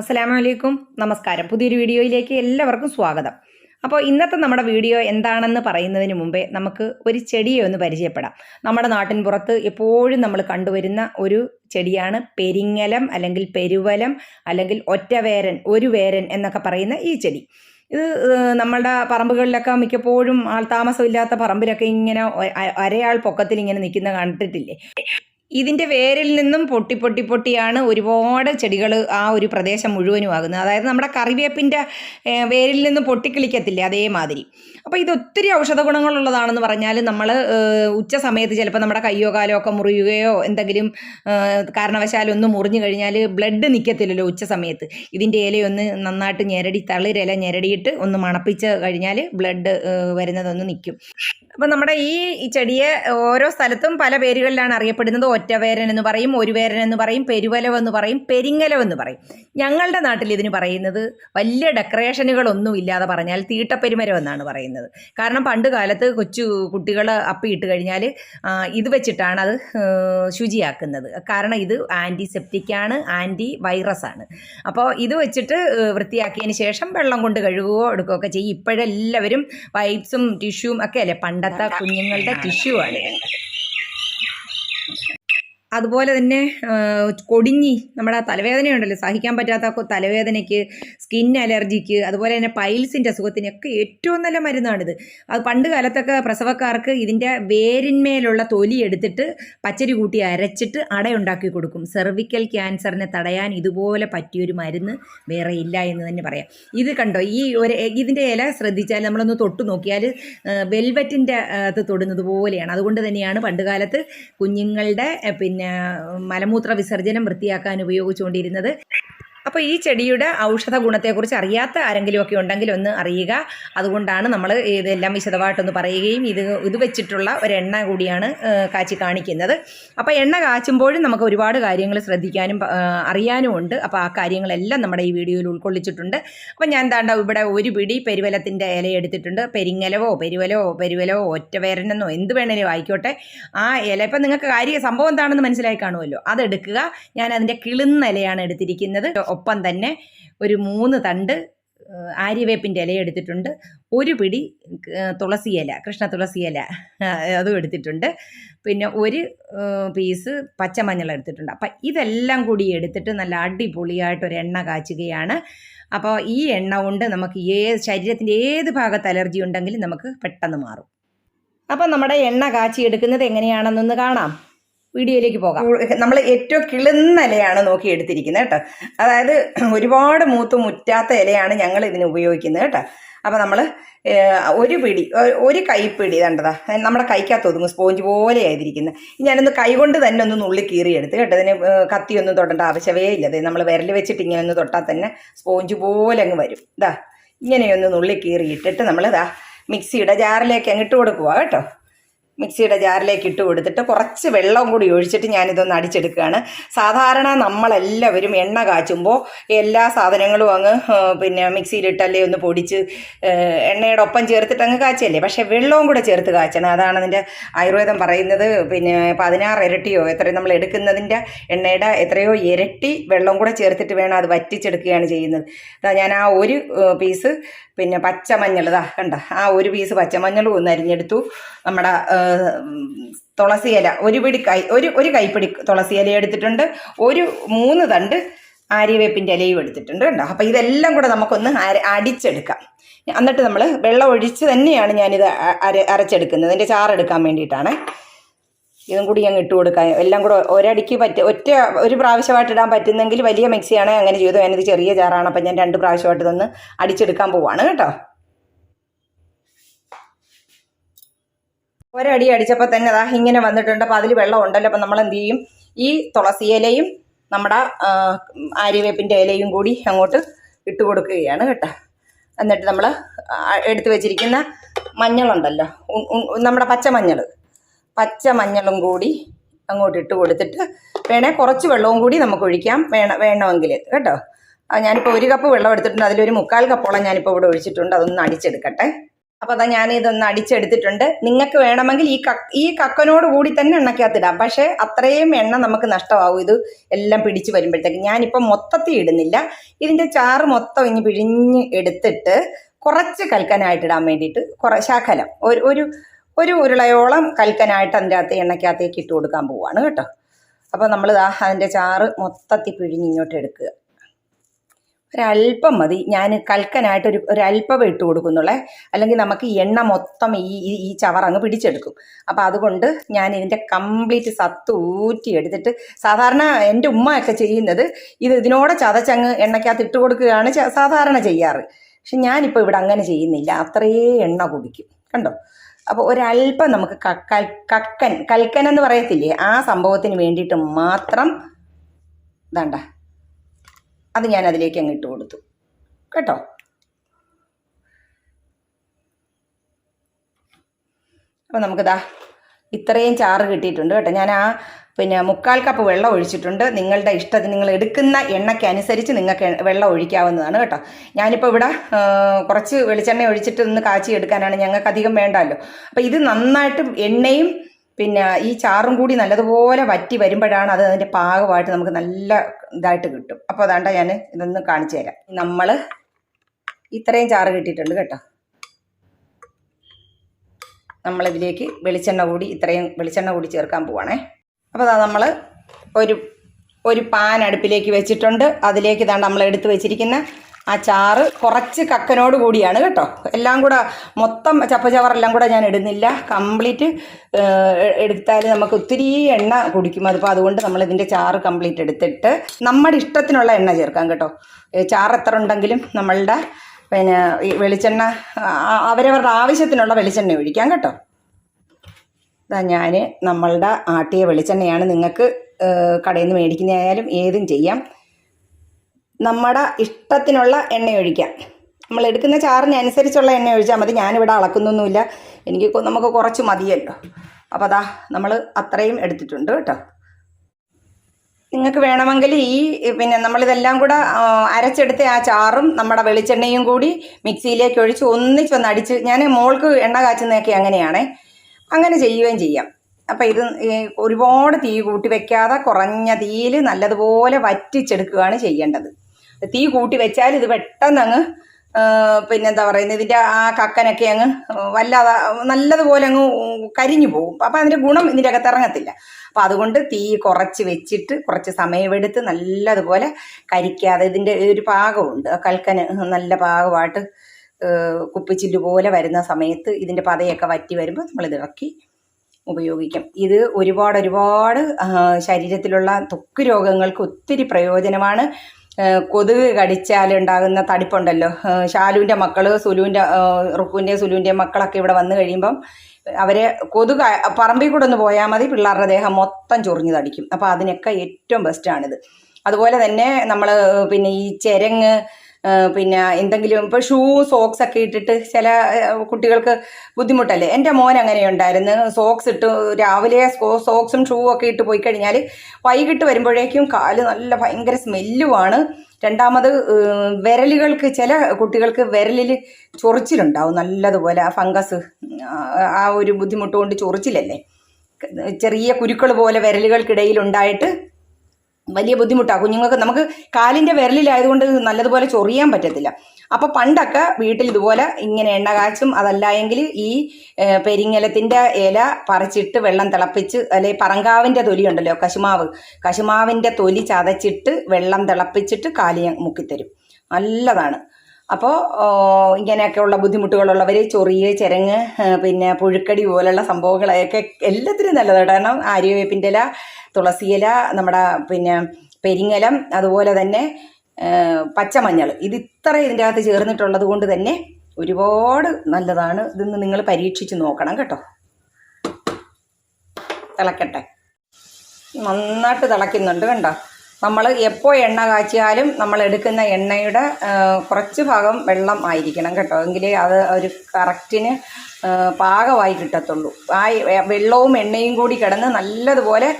അസ്സലാമു അലൈക്കും നമസ്കാരം. പുതിയൊരു വീഡിയോയിലേക്ക് എല്ലാവർക്കും സ്വാഗതം. അപ്പോൾ ഇന്നത്തെ നമ്മുടെ വീഡിയോ എന്താണെന്ന് പറയുന്നതിന് മുമ്പേ നമുക്ക് ഒരു ചെടിയെ ഒന്ന് പരിചയപ്പെടാം. നമ്മുടെ നാട്ടിൻ പുറത്ത് എപ്പോഴും നമ്മൾ കണ്ടുവരുന്ന ഒരു ചെടിയാണ് പെരിങ്ങലം അല്ലെങ്കിൽ പെരുവലം അല്ലെങ്കിൽ ഒറ്റവേരൻ ഒരു വേരൻ എന്നൊക്കെ പറയുന്ന ഈ ചെടി. ഇത് നമ്മളുടെ പറമ്പുകളിലൊക്കെ മിക്കപ്പോഴും ആൾ താമസമില്ലാത്ത പറമ്പിലൊക്കെ ഇങ്ങനെ അരയാൾ പൊക്കത്തിൽ ഇങ്ങനെ നിൽക്കുന്ന കണ്ടിട്ടില്ലേ? ഇതിന്റെ വേരിൽ നിന്നും പൊട്ടി പൊട്ടി പൊട്ടിയാണ് ഒരുപാട് ചെടികൾ ആ ഒരു പ്രദേശം മുഴുവനും ആകുന്നത് അതായത് നമ്മുടെ കറിവേപ്പിന്റെ വേരിൽ നിന്നും പൊട്ടിക്കിളിക്കത്തില്ലേ അതേമാതിരി. അപ്പോൾ ഇത് ഒത്തിരി ഔഷധ ഗുണങ്ങളുള്ളതാണെന്ന് പറഞ്ഞാൽ നമ്മൾ ഉച്ച സമയത്ത് ചിലപ്പോൾ നമ്മുടെ കയ്യോ കാലോ ഒക്കെ മുറിയുകയോ എന്തെങ്കിലും കാരണവശാലൊന്ന് മുറിഞ്ഞു കഴിഞ്ഞാൽ ബ്ലഡ് നിൽക്കത്തില്ലല്ലോ ഉച്ച സമയത്ത്. ഇതിന്റെ ഇലയൊന്ന് നന്നായിട്ട് ഞെരടി തളിരില ഞെരടിയിട്ട് ഒന്ന് മണപ്പിച്ച് കഴിഞ്ഞാൽ ബ്ലഡ് വരുന്നതൊന്ന് നിൽക്കും അപ്പോൾ നമ്മുടെ ഈ ചെടിയെ ഓരോ സ്ഥലത്തും പല പേരുകളിലാണ് അറിയപ്പെടുന്നത്. ഒറ്റവേരൻ എന്ന് പറയും ഒരു വേരൻ എന്ന് പറയും പെരുവലവെന്ന് പറയും പെരിങ്ങലവെന്ന് പറയും. ഞങ്ങളുടെ നാട്ടിൽ ഇതിന് പറയുന്നത് വലിയ ഡെക്കറേഷനുകളൊന്നും ഇല്ലാതെ പറഞ്ഞാൽ തീട്ടപ്പെരുമരം എന്നാണ് പറയുന്നത്. കാരണം പണ്ട് കാലത്ത് കൊച്ചു കുട്ടികൾ അപ്പിയിട്ട് കഴിഞ്ഞാൽ ഇത് വെച്ചിട്ടാണ് അത് ശുചിയാക്കുന്നത്. കാരണം ഇത് ആന്റിസെപ്റ്റിക്കാണ് ആന്റി വൈറസ് ആണ്. അപ്പോൾ ഇത് വെച്ചിട്ട് വൃത്തിയാക്കിയതിന് ശേഷം വെള്ളം കൊണ്ട് കഴുകുകയോ എടുക്കുകയൊക്കെ ചെയ്യും. ഇപ്പോഴെല്ലാവരും വൈപ്സും ടിഷ്യൂവും ഒക്കെ അല്ലേ? പണ്ടത്തെ കുഞ്ഞുങ്ങളുടെ ടിഷ്യൂ ആണ്. അതുപോലെ തന്നെ കൊടിഞ്ഞി നമ്മുടെ തലവേദനയുണ്ടല്ലോ. സഹിക്കാൻ പറ്റാത്ത തലവേദനയ്ക്ക് സ്കിൻ അലർജിക്ക് അതുപോലെ തന്നെ പൈൽസിന്റെ അസുഖത്തിനൊക്കെ ഏറ്റവും നല്ല മരുന്നാണിത്. അത് പണ്ട് കാലത്തൊക്കെ പ്രസവക്കാർക്ക് ഇതിന്റെ വേരിന്മേലുള്ള തൊലി എടുത്തിട്ട് പച്ചരി കൂട്ടി അരച്ചിട്ട് അടയുണ്ടാക്കി കൊടുക്കും. സെർവിക്കൽ ക്യാൻസറിനെ തടയാൻ ഇതുപോലെ പറ്റിയൊരു മരുന്ന് വേറെ ഇല്ല എന്ന് തന്നെ പറയാം. ഇത് കണ്ടോ? ഈ ഒരു ഇതിന്റെ ഇല ശ്രദ്ധിച്ചാൽ നമ്മളൊന്ന് തൊട്ട് നോക്കിയാൽ വെൽവെറ്റിന്റെ അത് തൊടുന്നത് പോലെയാണ്. അതുകൊണ്ട് തന്നെയാണ് പണ്ട് കാലത്ത് കുഞ്ഞുങ്ങളുടെ ഏ, പിന്നെ മലമൂത്ര വിസർജനം വൃത്തിയാക്കാൻ ഉപയോഗിച്ചുകൊണ്ടിരുന്നത്. അപ്പോൾ ഈ ചെടിയുടെ ഔഷധ ഗുണത്തെക്കുറിച്ച് അറിയാത്ത ആരെങ്കിലും ഒക്കെ ഉണ്ടെങ്കിൽ ഒന്ന് അറിയുക. അതുകൊണ്ടാണ് നമ്മൾ ഇതെല്ലാം വിശദമായിട്ടൊന്ന് പറയുകയും ഇത് ഇത് വെച്ചിട്ടുള്ള ഒരു എണ്ണ കൂടിയാണ് കാച്ചി കാണിക്കുന്നത്. അപ്പോൾ എണ്ണ കാച്ചുമ്പോഴും നമുക്ക് ഒരുപാട് കാര്യങ്ങൾ ശ്രദ്ധിക്കാനും അറിയാനും ഉണ്ട്. അപ്പോൾ ആ കാര്യങ്ങളെല്ലാം നമ്മുടെ ഈ വീഡിയോയിൽ ഉൾക്കൊള്ളിച്ചിട്ടുണ്ട്. അപ്പോൾ ഞാൻ എന്താണ്ട ഇവിടെ ഒരു പിടി പെരുവലത്തിന്റെ ഇല എടുത്തിട്ടുണ്ട്. പെരിങ്ങലവോ പെരുവലോ പെരുവലോ ഒറ്റവേരനെന്നോ എന്ത് വേണേലും ആയിക്കോട്ടെ. ആ ഇല ഇപ്പം നിങ്ങൾക്ക് കാര്യം സംഭവം എന്താണെന്ന് മനസ്സിലായി കാണുമല്ലോ. അതെടുക്കുക. ഞാൻ അതിന്റെ കിളുന്ന ഇലയാണ് എടുത്തിരിക്കുന്നത്. ഒപ്പം തന്നെ ഒരു മൂന്ന് തണ്ട് ആര്യവേപ്പിന്റെ ഇല എടുത്തിട്ടുണ്ട്. ഒരു പിടി തുളസി ഇല കൃഷ്ണ തുളസി ഇല അതും എടുത്തിട്ടുണ്ട്. പിന്നെ ഒരു പീസ് പച്ചമഞ്ഞൾ എടുത്തിട്ടുണ്ട്. അപ്പം ഇതെല്ലാം കൂടി എടുത്തിട്ട് നല്ല അടിപൊളിയായിട്ടൊരു എണ്ണ കാച്ചുകയാണ്. അപ്പോൾ ഈ എണ്ണ കൊണ്ട് നമുക്ക് ഏത് ശരീരത്തിന്റെ ഏത് ഭാഗത്ത് അലർജി ഉണ്ടെങ്കിലും നമുക്ക് പെട്ടെന്ന് മാറും. അപ്പം നമ്മുടെ എണ്ണ കാച്ചി എടുക്കുന്നത് എങ്ങനെയാണെന്നൊന്ന് കാണാം. വീഡിയോയിലേക്ക് പോകാം. നമ്മൾ ഏറ്റവും കിളുന്ന ഇലയാണ് നോക്കി എടുത്തിരിക്കുന്നത് കേട്ടോ. അതായത് ഒരുപാട് മൂത്ത് മുറ്റാത്ത ഇലയാണ് ഞങ്ങൾ ഇതിന് ഉപയോഗിക്കുന്നത് കേട്ടോ. അപ്പോൾ നമ്മൾ ഒരു പിടി ഒരു കൈപ്പിടി കണ്ടതാ നമ്മുടെ കൈക്കകത്ത് ഒതുങ്ങും സ്പോഞ്ച് പോലെ ആയിരിക്കുന്നത് ഞാനൊന്ന് കൈകൊണ്ട് തന്നെ ഒന്ന് നുള്ളി കീറിയെടുത്ത് കേട്ടോ. ഏഹ്, കത്തിയൊന്നും തൊടേണ്ട ആവശ്യമേ ഇല്ല. നമ്മൾ വിരൽ വെച്ചിട്ട് ഇങ്ങനെ ഒന്ന് തൊട്ടാൽ തന്നെ സ്പോഞ്ച് പോലെ അങ്ങ് വരും. ഇതാ ഇങ്ങനെയൊന്ന് നുള്ളി കീറിയിട്ടിട്ട് നമ്മൾ ഇതാ മിക്സിയുടെ ജാറിലേക്ക് അങ്ങ് ഇട്ട് കൊടുക്കുക കേട്ടോ. മിക്സിയുടെ ജാറിലേക്ക് ഇട്ട് കൊടുത്തിട്ട് കുറച്ച് വെള്ളം കൂടി ഒഴിച്ചിട്ട് ഞാനിതൊന്ന് അടിച്ചെടുക്കുകയാണ്. സാധാരണ നമ്മളെല്ലാവരും എണ്ണ കാച്ചുമ്പോൾ എല്ലാ സാധനങ്ങളും അങ്ങ് പിന്നെ മിക്സിയിലിട്ടല്ലേ ഒന്ന് പൊടിച്ച് എണ്ണയുടെ ഒപ്പം ചേർത്തിട്ട് അങ്ങ് കാച്ചല്ലേ? പക്ഷേ വെള്ളവും കൂടെ ചേർത്ത് കാച്ചണം. അതാണ് അതിന്റെ ആയുർവേദം പറയുന്നത്. പിന്നെ പതിനാറ് ഇരട്ടിയോ എത്രയോ നമ്മൾ എടുക്കുന്നതിന്റെ എണ്ണയുടെ എത്രയോ ഇരട്ടി വെള്ളം കൂടെ ചേർത്തിട്ട് വേണം അത് വറ്റിച്ചെടുക്കുകയാണ് ചെയ്യുന്നത്. അതാ ഞാൻ ആ ഒരു പീസ് പിന്നെ പച്ചമഞ്ഞൾ ഇതാ കണ്ട ആ ഒരു പീസ് പച്ചമഞ്ഞളും ഒന്ന് അരിഞ്ഞെടുത്തു. നമ്മുടെ ആ, തുളസി ഇല ഒരു പിടി കൈ ഒരു ഒരു കൈപ്പിടി തുളസി ഇല എടുത്തിട്ടുണ്ട്. ഒരു മൂന്ന് തണ്ട് ആര്യവേപ്പിന്റെ ഇലയും എടുത്തിട്ടുണ്ട് കണ്ടോ? അപ്പോൾ ഇതെല്ലാം കൂടെ നമുക്കൊന്ന് അടിച്ചെടുക്കാം. എന്നിട്ട് നമ്മൾ വെള്ളം ഒഴിച്ച് തന്നെയാണ് ഞാനിത് അര അരച്ചെടുക്കുന്നത്. ഇതിന്റെ ചാറെടുക്കാൻ വേണ്ടിയിട്ടാണ്. ഇതും കൂടി അങ്ങ് ഇട്ട് കൊടുക്കാം. എല്ലാം കൂടെ ഒരടിക്ക് പറ്റ ഒറ്റ ഒരു പ്രാവശ്യമായിട്ട് ഇടാൻ പറ്റുന്നെങ്കിൽ വലിയ മിക്സിയാണ് അങ്ങനെ ചെയ്തു. ഞാനിത് ചെറിയ ചാറാണ്. അപ്പം ഞാൻ രണ്ട് പ്രാവശ്യമായിട്ട് ഇതൊന്ന് അടിച്ചെടുക്കാൻ പോവാണ് കേട്ടോ. ഒരടി അടിച്ചപ്പോൾ തന്നെ അതാ ഇങ്ങനെ വന്നിട്ടുണ്ട്. അപ്പോൾ അതിൽ വെള്ളം ഉണ്ടല്ലോ. അപ്പോൾ നമ്മൾ എന്ത് ചെയ്യും? ഈ തുളസി ഇലയും നമ്മുടെ ആര്യവേപ്പിന്റെ ഇലയും കൂടി അങ്ങോട്ട് ഇട്ട് കൊടുക്കുകയാണ് കേട്ടോ. എന്നിട്ട് നമ്മൾ എടുത്തു വെച്ചിരിക്കുന്ന മഞ്ഞളുണ്ടല്ലോ. നമ്മുടെ പച്ചമഞ്ഞൾ പച്ചമഞ്ഞളും കൂടി അങ്ങോട്ട് ഇട്ട് കൊടുത്തിട്ട് വേണേൽ കുറച്ച് വെള്ളവും കൂടി നമുക്ക് ഒഴിക്കാം. വേണ വേണമെങ്കിൽ കേട്ടോ? ഞാനിപ്പോൾ ഒരു കപ്പ് വെള്ളം എടുത്തിട്ടുണ്ട്. അതിലൊരു മുക്കാൽ കപ്പോളം ഞാനിപ്പോൾ ഇവിടെ ഒഴിച്ചിട്ടുണ്ട്. അതൊന്ന് അടിച്ചെടുക്കട്ടെ. അപ്പോൾ അതാ ഞാൻ ഇതൊന്ന് അടിച്ചെടുത്തിട്ടുണ്ട്. നിങ്ങൾക്ക് വേണമെങ്കിൽ ഈ കക്ക ഈ കക്കനോട് കൂടി തന്നെ എണ്ണക്കകത്തിടാം പക്ഷേ അത്രയും എണ്ണ നമുക്ക് നഷ്ടമാവും. ഇത് എല്ലാം പിടിച്ച് വരുമ്പോഴത്തേക്ക്. ഞാനിപ്പോൾ മൊത്തത്തിൽ ഇടുന്നില്ല. ഇതിന്റെ ചാറ് മൊത്തം ഇനി പിഴിഞ്ഞ് എടുത്തിട്ട് കുറച്ച് കൽക്കനായിട്ടിടാൻ വേണ്ടിയിട്ട് കുറേ ശാഖലം ഒരു ഒരു ഒരു ഉരുളയോളം കൽക്കനായിട്ട് അതിന്റെ അകത്ത് എണ്ണയ്ക്കകത്തേക്ക് ഇട്ട് കൊടുക്കാൻ പോവാണ് കേട്ടോ. അപ്പോൾ നമ്മൾ അതിന്റെ ചാറ് മൊത്തത്തിൽ പിഴിഞ്ഞ് ഇങ്ങോട്ട് എടുക്കുക. ഒരല്പം മതി. ഞാൻ കൽക്കനായിട്ട് ഒരു ഒരല്പം ഇട്ട് കൊടുക്കുന്നുള്ളേ. അല്ലെങ്കിൽ നമുക്ക് എണ്ണ മൊത്തം ഈ ഈ ചവറങ്ങ് പിടിച്ചെടുക്കും. അപ്പോൾ അതുകൊണ്ട് ഞാൻ ഇതിന്റെ കംപ്ലീറ്റ് സത്ത് ഊറ്റി എടുത്തിട്ട് സാധാരണ എന്റെ ഉമ്മയൊക്കെ ചെയ്യുന്നത് ഇത് ഇതിനോടെ ചതച്ചങ്ങ് എണ്ണയ്ക്കകത്ത് ഇട്ട് കൊടുക്കുകയാണ് സാധാരണ ചെയ്യാറ്. പക്ഷെ ഞാനിപ്പോൾ ഇവിടെ അങ്ങനെ ചെയ്യുന്നില്ല. അത്രയേ എണ്ണ കുടിക്കും. കണ്ടോ? അപ്പോൾ ഒരല്പം നമുക്ക് കക്കൻ കൽക്കൻ എന്ന് പറയത്തില്ലേ? ആ സംഭവത്തിന് വേണ്ടിയിട്ട് മാത്രം ഇതാണ്ട അത് ഞാൻ അതിലേക്ക് അങ്ങ് ഇട്ട് കൊടുത്തു. കേട്ടോ? അപ്പോൾ നമുക്കിതാ ഇത്രയും ചാറ് കിട്ടിയിട്ടുണ്ട് കേട്ടോ. ഞാൻ ആ പിന്നെ മുക്കാൽ കപ്പ് വെള്ളം ഒഴിച്ചിട്ടുണ്ട്. നിങ്ങളുടെ ഇഷ്ടത്തിന് നിങ്ങൾ എടുക്കുന്ന എണ്ണയ്ക്കനുസരിച്ച് നിങ്ങൾക്ക് വെള്ളം ഒഴിക്കാവുന്നതാണ് കേട്ടോ. ഞാനിപ്പോൾ ഇവിടെ കുറച്ച് വെളിച്ചെണ്ണ ഒഴിച്ചിട്ട് ഒന്ന് കാച്ചി എടുക്കാനാണ് ഞങ്ങൾക്ക് അധികം വേണ്ടല്ലോ. അപ്പോൾ ഇത് നന്നായിട്ട് എണ്ണയും പിന്നെ ഈ ചാറും കൂടി നല്ലതുപോലെ വറ്റി വരുമ്പോഴാണ് അത് അതിന്റെ പാകമായിട്ട് നമുക്ക് നല്ല ഇതായിട്ട് കിട്ടും. അപ്പോൾ അതാണ്ട ഞാൻ ഇതൊന്ന് കാണിച്ചു തരാം. നമ്മൾ ഇത്രയും ചാറ് കിട്ടിയിട്ടുണ്ട് കേട്ടോ. നമ്മളിതിലേക്ക് വെളിച്ചെണ്ണ കൂടി ഇത്രയും വെളിച്ചെണ്ണ കൂടി ചേർക്കാൻ പോവാണേ. അപ്പോൾ അതാ നമ്മൾ ഒരു ഒരു പാൻ അടുപ്പിലേക്ക് വെച്ചിട്ടുണ്ട്. അതിലേക്ക് ഇതാണ്ട് നമ്മൾ എടുത്ത് വെച്ചിരിക്കുന്ന ആ ചാറ് കുറച്ച് കക്കനോട് കൂടിയാണ് കേട്ടോ. എല്ലാം കൂടെ മൊത്തം ചപ്പച്ചവറെല്ലാം കൂടെ ഞാൻ ഇടുന്നില്ല. കംപ്ലീറ്റ് എടുത്താൽ നമുക്ക് ഒത്തിരി എണ്ണ കുടിക്കും. അതിപ്പോൾ അതുകൊണ്ട് നമ്മൾ ഇതിന്റെ ചാറ് കംപ്ലീറ്റ് എടുത്തിട്ട് നമ്മുടെ ഇഷ്ടത്തിനുള്ള എണ്ണ ചേർക്കാം കേട്ടോ. ചാറ് എത്ര ഉണ്ടെങ്കിലും നമ്മളുടെ പിന്നെ ഈ വെളിച്ചെണ്ണ അവരവരുടെ ആവശ്യത്തിനുള്ള വെളിച്ചെണ്ണ ഒഴിക്കാം കേട്ടോ. ഇതാ ഞാൻ നമ്മളുടെ ആട്ടിയ വെളിച്ചെണ്ണയാണ് നിങ്ങൾക്ക് കടയിൽ നിന്ന് മേടിക്കുന്നതായാലും ഏതും ചെയ്യാം. നമ്മുടെ ഇഷ്ടത്തിനുള്ള എണ്ണ ഒഴിക്കാം. നമ്മൾ എടുക്കുന്ന ചാറിനനുസരിച്ചുള്ള എണ്ണ ഒഴിച്ചാൽ മതി. ഞാനിവിടെ അളക്കുന്നൊന്നുമില്ല. എനിക്ക് നമുക്ക് കുറച്ച് മതിയല്ലോ. അപ്പോൾ അതാ നമ്മൾ അത്രയും എടുത്തിട്ടുണ്ട് കേട്ടോ. നിങ്ങൾക്ക് വേണമെങ്കിൽ ഈ പിന്നെ നമ്മളിതെല്ലാം കൂടെ അരച്ചെടുത്ത് ആ ചാറും നമ്മുടെ വെളിച്ചെണ്ണയും കൂടി മിക്സിയിലേക്ക് ഒഴിച്ച് ഒന്നിച്ചൊന്ന് അടിച്ച് ഞാൻ മോൾക്ക് എണ്ണ കാച്ചുന്നതൊക്കെ അങ്ങനെയാണേ. അങ്ങനെ ചെയ്യുകയും ചെയ്യാം. അപ്പം ഇത് ഒരുപാട് തീ കൂട്ടി വെക്കാതെ കുറഞ്ഞ തീയിൽ നല്ലതുപോലെ വറ്റിച്ചെടുക്കുകയാണ് ചെയ്യേണ്ടത്. തീ കൂട്ടി വെച്ചാൽ ഇത് പെട്ടെന്ന് അങ്ങ് പിന്നെന്താ പറയുന്നത് ഇതിന്റെ ആ കക്കനൊക്കെ അങ്ങ് വല്ലാതെ നല്ലതുപോലെ അങ്ങ് കരിഞ്ഞു പോകും. അപ്പം അതിന്റെ ഗുണം ഇതിന്റെ അകത്ത് ഇറങ്ങത്തില്ല. അപ്പം അതുകൊണ്ട് തീ കുറച്ച് വെച്ചിട്ട് കുറച്ച് സമയമെടുത്ത് നല്ലതുപോലെ കരിക്കാതെ ഇതിന്റെ ഒരു പാകമുണ്ട്. കൽക്കന് നല്ല പാകമായിട്ട് കുപ്പിച്ചില്ല് പോലെ വരുന്ന സമയത്ത് ഇതിന്റെ പതയൊക്കെ വറ്റി വരുമ്പോൾ നമ്മളിത് ഇറക്കി ഉപയോഗിക്കാം. ഇത് ഒരുപാട് ഒരുപാട് ശരീരത്തിലുള്ള ത്വക്ക് രോഗങ്ങൾക്ക് ഒത്തിരി പ്രയോജനമാണ്. കൊതുക് കടിച്ചാലുണ്ടാകുന്ന തടിപ്പുണ്ടല്ലോ. ഷാലുവിന്റെ മക്കൾ സുലുവിന്റെ റുക്കുവിന്റെ സുലുവിന്റെ മക്കളൊക്കെ ഇവിടെ വന്നു കഴിയുമ്പം അവരെ കൊതുക് പറമ്പിൽ കൂടെ ഒന്ന് പോയാൽ മതി പിള്ളേരുടെ ദേഹം മൊത്തം ചൊറിഞ്ഞു തടിക്കും. അപ്പോൾ അതിനൊക്കെ ഏറ്റവും ബെസ്റ്റാണിത് അതുപോലെ തന്നെ നമ്മൾ പിന്നെ ഈ ചെരങ്ങ് പിന്നെ എന്തെങ്കിലും ഇപ്പോൾ ഷൂ സോക്സ് ഒക്കെ ഇട്ടിട്ട് ചില കുട്ടികൾക്ക് ബുദ്ധിമുട്ടല്ലേ? എന്റെ മോൻ അങ്ങനെ ഉണ്ടായിരുന്നു. സോക്സ് ഇട്ട് രാവിലെ സോക്സും ഷൂ ഒക്കെ ഇട്ട് പോയി കഴിഞ്ഞാൽ വൈകിട്ട് വരുമ്പോഴേക്കും കാൽ നല്ല ഭയങ്കര സ്മെല്ലുമാണ് രണ്ടാമത് വിരലുകൾക്ക് ചില കുട്ടികൾക്ക് വിരലിൽ ചൊറിച്ചിലുണ്ടാവും നല്ലതുപോലെ. ആ ഫംഗസ് ആ ഒരു ബുദ്ധിമുട്ട് കൊണ്ട് ചൊറിച്ചിലല്ലേ? ചെറിയ കുരുക്കൾ പോലെ വിരലുകൾക്കിടയിൽ ഉണ്ടായിട്ട് വലിയ ബുദ്ധിമുട്ടാണ്. കുഞ്ഞുങ്ങൾക്ക് നമുക്ക് കാലിന്റെ വിരലിലായതുകൊണ്ട് നല്ലതുപോലെ ചൊറിയാൻ പറ്റത്തില്ല. അപ്പോൾ പണ്ടൊക്കെ വീട്ടിൽ ഇതുപോലെ ഇങ്ങനെ എണ്ണ കാച്ചും അതല്ല എങ്കിൽ ഈ പെരിങ്ങലത്തിന്റെ ഇല പറിച്ചിട്ട് വെള്ളം തിളപ്പിച്ച് അല്ലെ പറങ്കാവിന്റെ തൊലി ഉണ്ടല്ലോ കശുമാവ്. കശുമാവിന്റെ തൊലി ചതച്ചിട്ട് വെള്ളം തിളപ്പിച്ചിട്ട് കാലി മുക്കിത്തരും. നല്ലതാണ്. അപ്പോൾ ഇങ്ങനെയൊക്കെയുള്ള ബുദ്ധിമുട്ടുകളുള്ളവർ ചൊറിയ് ചിരങ്ങ് പിന്നെ പുഴുക്കടി പോലുള്ള സംഭവങ്ങളൊക്കെ എല്ലാത്തിനും നല്ലതാണ്. കാരണം ആര്യവേപ്പിന്റെ ഇല തുളസിയില നമ്മുടെ പിന്നെ പെരിങ്ങലം അതുപോലെ തന്നെ പച്ചമഞ്ഞൾ. ഇത് ഇത്ര ഇതിന്റെ അകത്ത് ചേർന്നിട്ടുള്ളത് കൊണ്ട് തന്നെ ഒരുപാട് നല്ലതാണ്. ഇതൊന്ന് നിങ്ങൾ പരീക്ഷിച്ച് നോക്കണം കേട്ടോ. തിളക്കട്ടെ. നന്നായിട്ട് തിളയ്ക്കുന്നുണ്ട് കണ്ടോ? നമ്മൾ എപ്പോൾ എണ്ണ കാച്ചിയാലും നമ്മൾ എടുക്കുന്ന എണ്ണയുടെ കുറച്ച് ഭാഗം വെള്ളം ആയിരിക്കണം കേട്ടോ. എങ്കിലേ അത് ഒരു കറക്റ്റിന് പാകമായി കിട്ടത്തുള്ളൂ. ആ വെള്ളവും എണ്ണയും കൂടി കിടന്ന് നല്ലതുപോലെ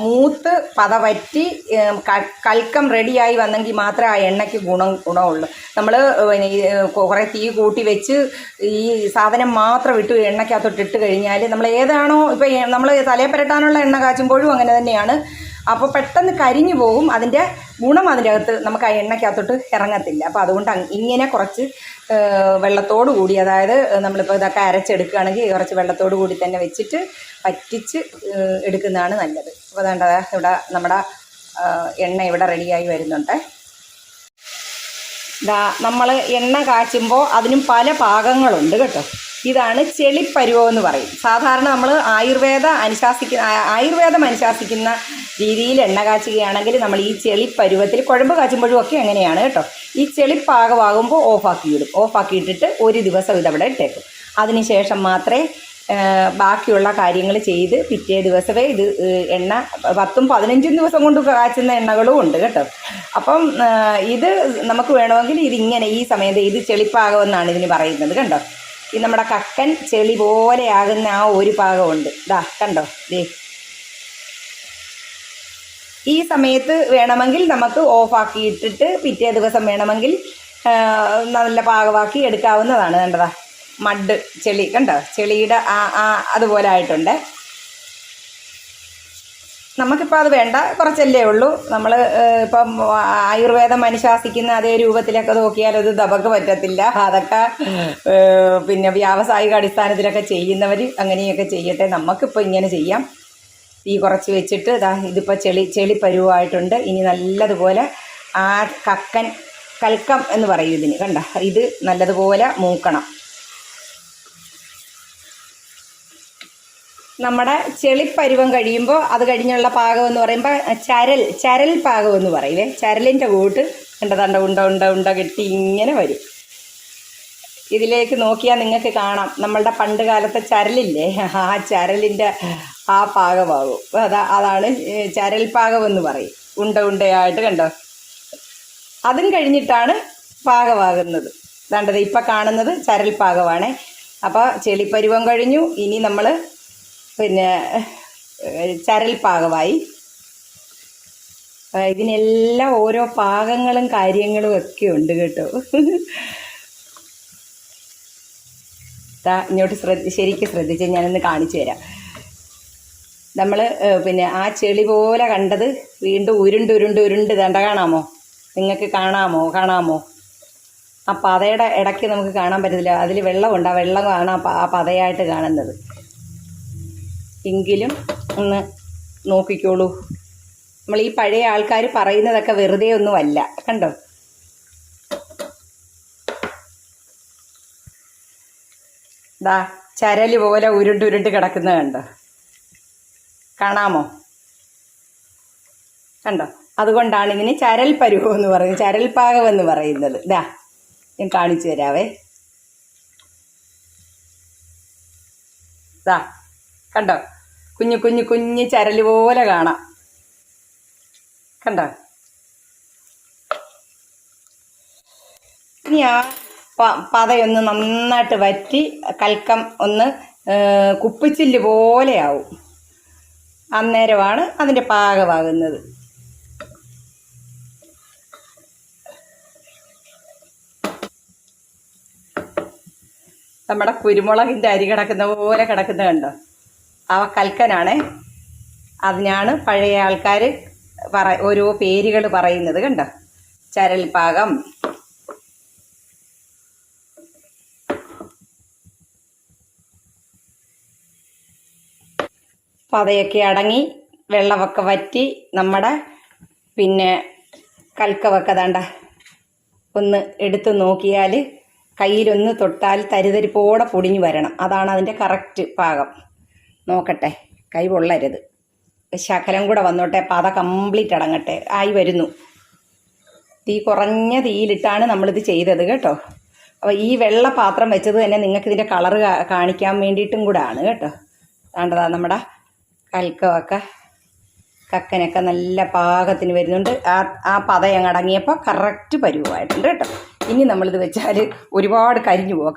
മൂത്ത് പതവറ്റി കൽക്കം റെഡിയായി വന്നെങ്കിൽ മാത്രമേ ആ എണ്ണയ്ക്ക് ഗുണം ഗുണമുള്ളൂ. നമ്മൾ പിന്നെ കുറേ തീ കൂട്ടി വെച്ച് ഈ സാധനം മാത്രം ഇട്ട് എണ്ണയ്ക്കകത്തോട്ട് ഇട്ട് കഴിഞ്ഞാൽ നമ്മൾ ഏതാണോ ഇപ്പോൾ നമ്മൾ തലയെ പുരട്ടാനുള്ള എണ്ണ കാച്ചുമ്പോഴും അങ്ങനെ തന്നെയാണ്. അപ്പോൾ പെട്ടെന്ന് കരിഞ്ഞു പോകും. അതിന്റെ ഗുണം അതിന്റെ അകത്ത് നമുക്ക് ആ എണ്ണയ്ക്കകത്തോട്ട് ഇറങ്ങത്തില്ല. അപ്പോൾ അതുകൊണ്ട് ഇങ്ങനെ കുറച്ച് വെള്ളത്തോടു കൂടി അതായത് നമ്മളിപ്പോൾ ഇതൊക്കെ അരച്ചെടുക്കുകയാണെങ്കിൽ കുറച്ച് വെള്ളത്തോട് കൂടി തന്നെ വെച്ചിട്ട് പറ്റിച്ച് എടുക്കുന്നതാണ് നല്ലത്. അപ്പോൾ അതാണ്ട് ഇവിടെ നമ്മുടെ എണ്ണ ഇവിടെ റെഡിയായി വരുന്നുണ്ട്. ദാ നമ്മൾ എണ്ണ കാച്ചുമ്പോൾ അതിനും പല പാകങ്ങളുണ്ട് കേട്ടോ. ഇതാണ് ചെളിപ്പരുവം എന്ന് പറയും. സാധാരണ നമ്മൾ ആയുർവേദ അനുശാസിക്കുന്ന ആയുർവേദം അനുശാസിക്കുന്ന രീതിയിൽ എണ്ണ കാച്ചുകയാണെങ്കിൽ നമ്മൾ ഈ ചെളിപ്പരുവത്തിൽ കുഴമ്പ് കാച്ചുമ്പോഴും ഒക്കെ അങ്ങനെയാണ് കേട്ടോ. ഈ ചെളിപ്പാകമാകുമ്പോൾ ഓഫാക്കി ഇടും ഓഫാക്കി ഇട്ടിട്ട് ഒരു ദിവസം ഇതവിടെ ഇട്ടേക്കും. അതിനുശേഷം മാത്രമേ ബാക്കിയുള്ള കാര്യങ്ങൾ ചെയ്ത് പിറ്റേ ദിവസമേ ഇത് എണ്ണ പത്തും പതിനഞ്ചും ദിവസം കൊണ്ട് കാച്ചുന്ന എണ്ണകളും ഉണ്ട് കേട്ടോ. അപ്പം ഇത് നമുക്ക് വേണമെങ്കിൽ ഇതിങ്ങനെ ഈ സമയത്ത് ഇത് ചെളിപ്പാകമെന്നാണ് ഇതിന് പറയുന്നത് കണ്ടോ ഈ നമ്മുടെ കക്കൻ ചെളി പോലെയാകുന്ന ആ ഒരു ഭാഗമുണ്ട് ഇതാ കണ്ടോ? ദേ. ഈ സമയത്ത് വേണമെങ്കിൽ നമുക്ക് ഓഫാക്കി ഇട്ടിട്ട് പിറ്റേ ദിവസം വേണമെങ്കിൽ നല്ല പാകമാക്കി എടുക്കാവുന്നതാണ്. കണ്ടതാ മഡ് ചെളി. കണ്ടോ? ചെളിയുടെ ആ ആ അതുപോലെ ആയിട്ടുണ്ട്. നമുക്കിപ്പോൾ അത് വേണ്ട കുറച്ചല്ലേ ഉള്ളൂ. നമ്മൾ ഇപ്പം ആയുർവേദം അനുശാസിക്കുന്ന അതേ രൂപത്തിലൊക്കെ നോക്കിയാൽ അത് നമുക്ക് പറ്റത്തില്ല. അതൊക്കെ പിന്നെ വ്യാവസായിക അടിസ്ഥാനത്തിലൊക്കെ ചെയ്യുന്നവർ അങ്ങനെയൊക്കെ ചെയ്യട്ടെ. നമുക്കിപ്പോൾ ഇങ്ങനെ ചെയ്യാം. തീ കുറച്ച് വെച്ചിട്ട് ഇതാ ഇതിപ്പോൾ ചെളി ചെളി പരുവായിട്ടുണ്ട്. ഇനി നല്ലതുപോലെ ആ കക്കൻ കൽക്കം എന്ന് പറയും ഇതിന്. കണ്ട ഇത് നല്ലതുപോലെ മൂക്കണം. നമ്മുടെ ചെളിപ്പരുവം കഴിയുമ്പോൾ അത് കഴിഞ്ഞുള്ള പാകം എന്ന് പറയുമ്പോൾ ചരൽ ചരൽ പാകം എന്ന് പറയുവേ ചരലിന്റെ കൂട്ട് കണ്ടതണ്ട ഉണ്ട ഉണ്ട ഉണ്ട കെട്ടി ഇങ്ങനെ വരും. ഇതിലേക്ക് നോക്കിയാൽ നിങ്ങൾക്ക് കാണാം. നമ്മളുടെ പണ്ട് കാലത്തെ ചരലില്ലേ? ആ ചരലിന്റെ ആ പാകമാകും. അതാ അതാണ് ചരൽ പാകം എന്ന് പറയും. ഉണ്ട ഉണ്ടയായിട്ട് കണ്ടോ? അതും കഴിഞ്ഞിട്ടാണ് പാകമാകുന്നത്. ദാണ്ടത് ഇപ്പം കാണുന്നത് ചരൽ പാകമാണ്. അപ്പോൾ ചെളിപ്പരുവം കഴിഞ്ഞു. ഇനി നമ്മൾ പിന്നെ ചരൽ പാകമായി ഇതിനെല്ലാം ഓരോ പാകങ്ങളും കാര്യങ്ങളും ഒക്കെ ഉണ്ട് കേട്ടോ. ഇങ്ങോട്ട് ശ്രദ്ധ ശരിക്കും ശ്രദ്ധിച്ച് ഞാനൊന്ന് കാണിച്ചു തരാം. നമ്മൾ പിന്നെ ആ ചെളി പോലെ കണ്ടത് വീണ്ടും ഉരുണ്ട് ഉരുണ്ട് ഉരുണ്ട് തണ്ട കാണാമോ? നിങ്ങൾക്ക് കാണാമോ? കാണാമോ? ആ പതയുടെ ഇടയ്ക്ക് നമുക്ക് കാണാൻ പറ്റത്തില്ല. അതിൽ വെള്ളമുണ്ട്. ആ വെള്ളം കാണാം ആ പതയായിട്ട് കാണുന്നത്. എങ്കിലും ഒന്ന് നോക്കിക്കോളൂ. നമ്മൾ ഈ പഴയ ആൾക്കാർ പറയുന്നതൊക്കെ വെറുതെ ഒന്നുമല്ല കണ്ടോ? ദാ ചരൽ പോലെ ഉരുണ്ട് ഉരുണ്ട് കിടക്കുന്നത് കണ്ടോ? കാണാമോ? കണ്ടോ? അതുകൊണ്ടാണ് ഇതിന് ചരൽ പരുവം എന്ന് പറയുന്നത്. ചരൽ പാകം എന്ന് പറയുന്നത്. ദാ ഞാൻ കാണിച്ചു തരാവേ. ദാ കണ്ടോ? കുഞ്ഞു കുഞ്ഞു കുഞ്ഞു ചരൽ പോലെ കാണാം. കണ്ടോ? ഇനി ആ പതയൊന്ന് നന്നായിട്ട് വറ്റി കൽക്കം ഒന്ന് കുപ്പിച്ചില്ല് പോലെയാവും. അന്നേരമാണ് അതിന്റെ പാകമാകുന്നത്. നമ്മുടെ കുരുമുളകിന്റെ അരി കിടക്കുന്ന പോലെ കിടക്കുന്ന കണ്ടോ? അവ കൽക്കനാണ്. അതിനാണ് പഴയ ആൾക്കാർ പറ ഓരോ പേരുകൾ പറയുന്നത് കണ്ടോ? ചരൽപാകം പതയൊക്കെ അടങ്ങി വെള്ളമൊക്കെ വറ്റി നമ്മുടെ പിന്നെ കൽക്കവൊക്കെ ദാണ്ട ഒന്ന് എടുത്തു നോക്കിയാൽ കയ്യിലൊന്ന് തൊട്ടാൽ തരിതരിപ്പോടെ പൊടിഞ്ഞു വരണം. അതാണ് അതിന്റെ കറക്റ്റ് പാകം. നോക്കട്ടെ കൈ പൊള്ളരുത്. ശകലം കൂടെ വന്നോട്ടെ പാത കംപ്ലീറ്റ് അടങ്ങട്ടെ. ആയി വരുന്നു. തീ കുറഞ്ഞ തീയിലിട്ടാണ് നമ്മളിത് ചെയ്തത് കേട്ടോ. അപ്പോൾ ഈ വെള്ള പാത്രം വെച്ചത് തന്നെ നിങ്ങൾക്ക് ഇതിന്റെ കളർ കാണിക്കാൻ വേണ്ടിയിട്ടും കൂടെ ആണ് കേട്ടോ. വേണ്ടതാ നമ്മുടെ കൽക്കമൊക്കെ കക്കനൊക്കെ നല്ല പാകത്തിന് വരുന്നുണ്ട്. ആ ആ പതയങ്ങ് അടങ്ങിയപ്പോൾ കറക്റ്റ് പരുവമായിട്ടുണ്ട് കേട്ടോ. ഇനി നമ്മളിത് വെച്ചാൽ ഒരുപാട് കരിഞ്ഞു പോകും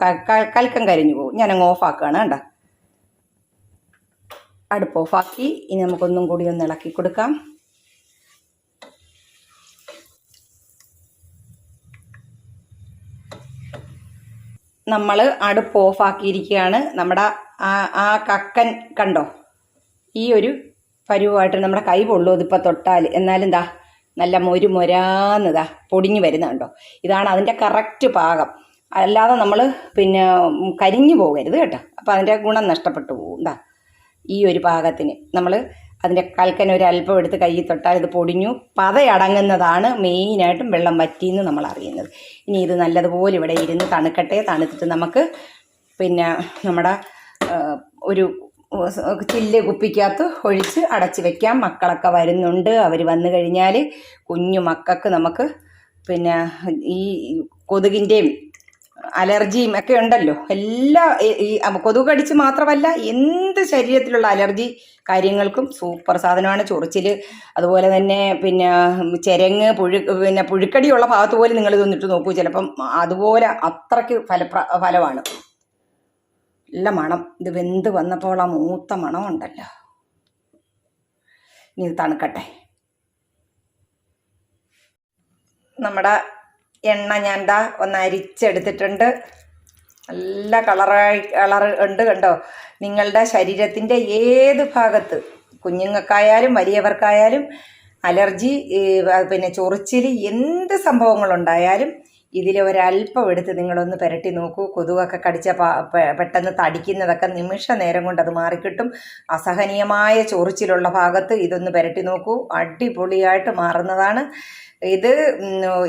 കൽക്കം കരിഞ്ഞു പോകും ഞാനങ്ങ് ഓഫാക്കുകയാണ് കേട്ടോ അടുപ്പ് ഓഫാക്കി. ഇനി നമുക്കൊന്നും കൂടി ഒന്ന് ഇളക്കി കൊടുക്കാം. നമ്മൾ അടുപ്പ് ഓഫാക്കിയിരിക്കുകയാണ്. നമ്മുടെ ആ കക്കൻ കണ്ടോ? ഈ ഒരു പരുവമായിട്ട് നമ്മുടെ കൈ പൊള്ളൂ ഇതിപ്പോൾ തൊട്ടാൽ. എന്നാലും എന്താ നല്ല മൊരു മൊരാന്നതാ പൊടിഞ്ഞു വരുന്നുണ്ടോ ഇതാണ് അതിന്റെ കറക്റ്റ് പാകം. അല്ലാതെ നമ്മൾ പിന്നെ കരിഞ്ഞു പോകരുത് കേട്ടോ. അപ്പോൾ അതിന്റെ ഗുണം നഷ്ടപ്പെട്ടു പോകും എന്താ ഈ ഒരു പാകത്തിന്. നമ്മൾ അതിന്റെ കൽക്കൻ ഒരു അല്പം എടുത്ത് കയ്യിൽ തൊട്ടാൽ ഇത് പൊടിഞ്ഞു പതയടങ്ങുന്നതാണ് മെയിനായിട്ടും വെള്ളം വറ്റിയെന്ന് നമ്മൾ അറിയുന്നത്. ഇനി ഇത് നല്ലതുപോലെ ഇവിടെ ഇരുന്ന് തണുക്കട്ടെ. തണുത്തിട്ട് നമുക്ക് പിന്നെ നമ്മുടെ ഒരു ചില്ല് കുപ്പിക്കകത്ത് ഒഴിച്ച് അടച്ച് വെക്കാം. മക്കളൊക്കെ വരുന്നുണ്ട്. അവർ വന്നു കഴിഞ്ഞാൽ കുഞ്ഞു മക്കൾക്ക് നമുക്ക് പിന്നെ ഈ കൊതുകിന്റെയും അലർജിയും ഒക്കെ ഉണ്ടല്ലോ. എല്ലാ ഈ- കൊതുക് കടിച്ച് മാത്രമല്ല എന്ത് ശരീരത്തിലുള്ള അലർജി കാര്യങ്ങൾക്കും സൂപ്പർ സാധനമാണ്. ചൊറിച്ചിൽ അതുപോലെ തന്നെ പിന്നെ ചെരങ്ങ് പുഴു പിന്നെ പുഴുക്കടിയുള്ള ഭാഗത്ത് പോലും നിങ്ങൾ ഇതൊന്നിട്ട് നോക്കൂ. ചിലപ്പം അതുപോലെ അത്രയ്ക്ക് ഫലപ്ര ഫലമാണ്. നല്ല മണം. ഇത് വെന്ത് വന്നപ്പോൾ ആ മൂത്ത മണം ഉണ്ടല്ലോ. ഇനി തണുക്കട്ടെ. നമ്മുടെ എണ്ണ ഞാൻ ദാ ഒന്ന് അരിച്ചെടുത്തിട്ടുണ്ട്. നല്ല കളറായി കളർ ഉണ്ട് കണ്ടോ? നിങ്ങളുടെ ശരീരത്തിന്റെ ഏത് ഭാഗത്ത് കുഞ്ഞുങ്ങൾക്കായാലും വലിയവർക്കായാലും അലർജി പിന്നെ ചൊറിച്ചിൽ എന്ത് സംഭവങ്ങളുണ്ടായാലും ഇതിൽ ഒരല്പം എടുത്ത് നിങ്ങളൊന്ന് പുരട്ടി നോക്കൂ. കൊതുകൊക്കെ കടിച്ച പെട്ടെന്ന് തടിക്കുന്നതൊക്കെ നിമിഷ നേരം കൊണ്ട് അത് മാറിക്കിട്ടും. അസഹനീയമായ ചൊറിച്ചിലുള്ള ഭാഗത്ത് ഇതൊന്ന് പുരട്ടി നോക്കൂ. അടിപൊളിയായിട്ട് മാറുന്നതാണ്. ഇത്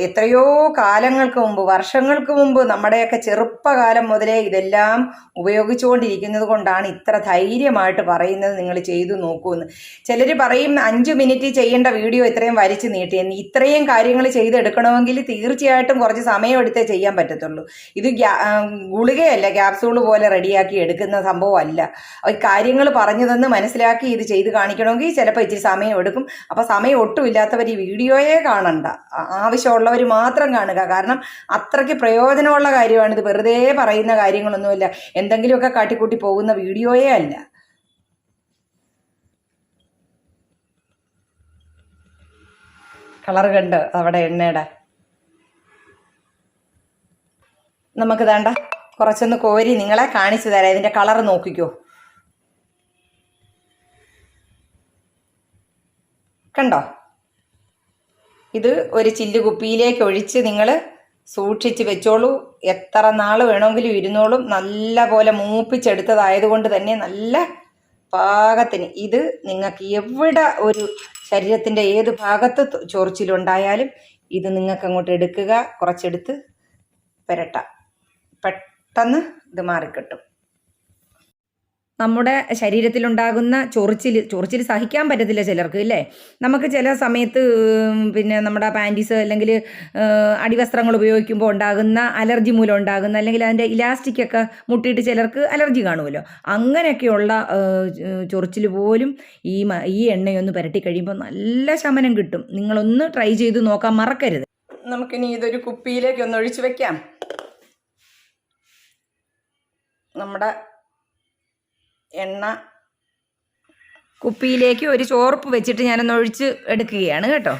എത്രയോ കാലങ്ങൾക്ക് മുമ്പ് വർഷങ്ങൾക്ക് മുമ്പ് നമ്മുടെയൊക്കെ ചെറുപ്പകാലം മുതലേ ഇതെല്ലാം ഉപയോഗിച്ചുകൊണ്ടിരിക്കുന്നത് കൊണ്ടാണ് ഇത്ര ധൈര്യമായിട്ട് പറയുന്നത് നിങ്ങൾ ചെയ്തു നോക്കൂന്ന്. ചിലർ പറയും അഞ്ച് മിനിറ്റ് ചെയ്യേണ്ട വീഡിയോ ഇത്രയും വലിച്ചു നീട്ടിയെന്ന് ഇത്രയും കാര്യങ്ങൾ ചെയ്തെടുക്കണമെങ്കിൽ തീർച്ചയായിട്ടും കുറച്ച് സമയം എടുത്തേ ചെയ്യാൻ പറ്റത്തുള്ളൂ. ഇത് ഗുളികയല്ല ക്യാപ്സൂൾ പോലെ റെഡിയാക്കി എടുക്കുന്ന സംഭവമല്ല. കാര്യങ്ങൾ പറഞ്ഞു തന്ന് മനസ്സിലാക്കി ഇത് ചെയ്ത് കാണിക്കണമെങ്കിൽ ചിലപ്പോൾ ഇച്ചിരി സമയം എടുക്കും. അപ്പോൾ സമയം ഒട്ടുമില്ലാത്തവർ ഈ വീഡിയോയെ കാണണ്ട. ആവശ്യമുള്ളവർ മാത്രം കാണുക. കാരണം അത്രയ്ക്ക് പ്രയോജനമുള്ള കാര്യമാണ് ഇത്. വെറുതെ പറയുന്ന കാര്യങ്ങളൊന്നുമില്ല. എന്തെങ്കിലുമൊക്കെ കാട്ടിക്കൂട്ടി പോകുന്ന വീഡിയോയേ അല്ല. കളർ കണ്ട് അവിടെ എണ്ണയുടെ. നമുക്ക് വേണ്ട കുറച്ചൊന്ന് കോരി നിങ്ങളെ കാണിച്ചു തരാം. ഇതിന്റെ കളർ നോക്കിക്കോ. കണ്ടോ? ഇത് ഒരു ചില്ല് കുപ്പിയിലേക്ക് ഒഴിച്ച് നിങ്ങൾ സൂക്ഷിച്ച് വെച്ചോളൂ. എത്ര നാൾ വേണമെങ്കിലും ഇരുന്നോളും. നല്ല പോലെ മൂപ്പിച്ചെടുത്തതായതുകൊണ്ട് തന്നെ നല്ല പാകത്തിന്. ഇത് നിങ്ങൾക്ക് എവിടെ ഒരു ശരീരത്തിന്റെ ഏത് ഭാഗത്ത് ചൊറിച്ചിലുണ്ടായാലും ഇത് നിങ്ങൾക്ക് അങ്ങോട്ട് എടുക്കുക. കുറച്ചെടുത്ത് പുരട്ടാം. പെട്ടെന്ന് ഇത് മാറിക്കിട്ടും. നമ്മുടെ ശരീരത്തിലുണ്ടാകുന്ന ചൊറിച്ചിൽ ചൊറിച്ചിൽ സഹിക്കാൻ പറ്റത്തില്ല ചിലർക്ക് ഇല്ലേ? നമുക്ക് ചില സമയത്ത് പിന്നെ നമ്മുടെ പാന്റീസ് അല്ലെങ്കിൽ അടിവസ്ത്രങ്ങൾ ഉപയോഗിക്കുമ്പോൾ ഉണ്ടാകുന്ന അലർജി മൂലം ഉണ്ടാകുന്ന അല്ലെങ്കിൽ അതിന്റെ ഇലാസ്റ്റിക് ഒക്കെ മുട്ടിയിട്ട് ചിലർക്ക് അലർജി കാണുമല്ലോ. അങ്ങനെയൊക്കെയുള്ള ചൊറിച്ചിൽ പോലും ഈ ഈ എണ്ണയൊന്ന് പുരട്ടി കഴിയുമ്പോൾ നല്ല ശമനം കിട്ടും. നിങ്ങളൊന്ന് ട്രൈ ചെയ്ത് നോക്കാൻ മറക്കരുത്. നമുക്കിനി ഇതൊരു കുപ്പിയിലേക്ക് ഒന്ന് ഒഴിച്ചു വെക്കാം. നമ്മുടെ എണ്ണ കുപ്പിയിലേക്ക് ഒരു ചോർപ്പ് വെച്ചിട്ട് ഞാനൊന്ന് ഒഴിച്ച് എടുക്കുകയാണ് കേട്ടോ.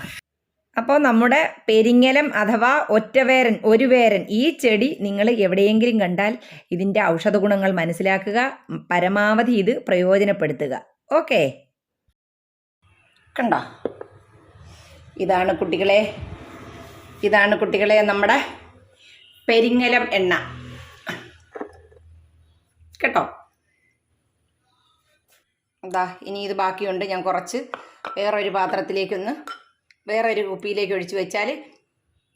അപ്പോൾ നമ്മുടെ പെരിങ്ങലം അഥവാ ഒറ്റവേരൻ ഒരു വേരൻ ഈ ചെടി നിങ്ങൾ എവിടെയെങ്കിലും കണ്ടാൽ ഇതിന്റെ ഔഷധ ഗുണങ്ങൾ മനസ്സിലാക്കുക പരമാവധി ഇത് പ്രയോജനപ്പെടുത്തുക. ഓക്കെ? കണ്ടോ? ഇതാണ് കുട്ടികളെ ഇതാണ് കുട്ടികളെ നമ്മുടെ പെരിങ്ങലം എണ്ണ. കേട്ടോ? എന്താ ഇനി ഇത് ബാക്കിയുണ്ട്. ഞാൻ കുറച്ച് വേറൊരു പാത്രത്തിലേക്കൊന്ന് വേറൊരു കുപ്പിയിലേക്ക് ഒഴിച്ച് വെച്ചാൽ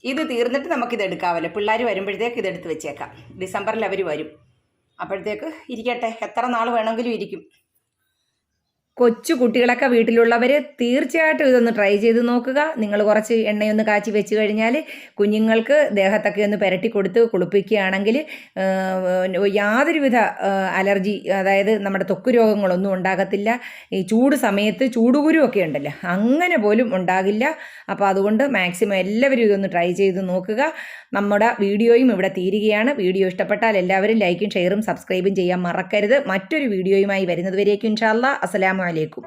ഇത് തീർന്നിട്ട് നമുക്കിത് എടുക്കാമല്ലോ പിള്ളേർ വരുമ്പോഴത്തേക്ക് ഇതെടുത്ത് വെച്ചേക്കാം. ഡിസംബറിൽ അവർ വരും. അപ്പോഴത്തേക്ക് ഇരിക്കട്ടെ. എത്ര നാൾ വേണമെങ്കിലും ഇരിക്കും. കൊച്ചു കുട്ടികളൊക്കെ വീട്ടിലുള്ളവർ തീർച്ചയായിട്ടും ഇതൊന്ന് ട്രൈ ചെയ്ത് നോക്കുക. നിങ്ങൾ കുറച്ച് എണ്ണയൊന്ന് കാച്ചി വെച്ച് കഴിഞ്ഞാൽ കുഞ്ഞുങ്ങൾക്ക് ദേഹത്തൊക്കെ ഒന്ന് പുരട്ടി കൊടുത്ത് കുളിപ്പിക്കുകയാണെങ്കിൽ യാതൊരുവിധ അലർജി അതായത് നമ്മുടെ ത്വക്ക് രോഗങ്ങളൊന്നും ഉണ്ടാകത്തില്ല. ഈ ചൂട് സമയത്ത് ചൂടുകുരുവൊക്കെ ഉണ്ടല്ലോ അങ്ങനെ പോലും ഉണ്ടാകില്ല. അപ്പോൾ അതുകൊണ്ട് മാക്സിമം എല്ലാവരും ഇതൊന്ന് ട്രൈ ചെയ്ത് നോക്കുക. നമ്മുടെ വീഡിയോയും ഇവിടെ തീരുകയാണ്. വീഡിയോ ഇഷ്ടപ്പെട്ടാൽ എല്ലാവരും ലൈക്കും ഷെയറും സബ്സ്ക്രൈബും ചെയ്യാൻ മറക്കരുത്. മറ്റൊരു വീഡിയോയുമായി വരുന്നതുവരേക്കും ഇൻഷാല്ല അസ്സലാമു അലൈക്കും.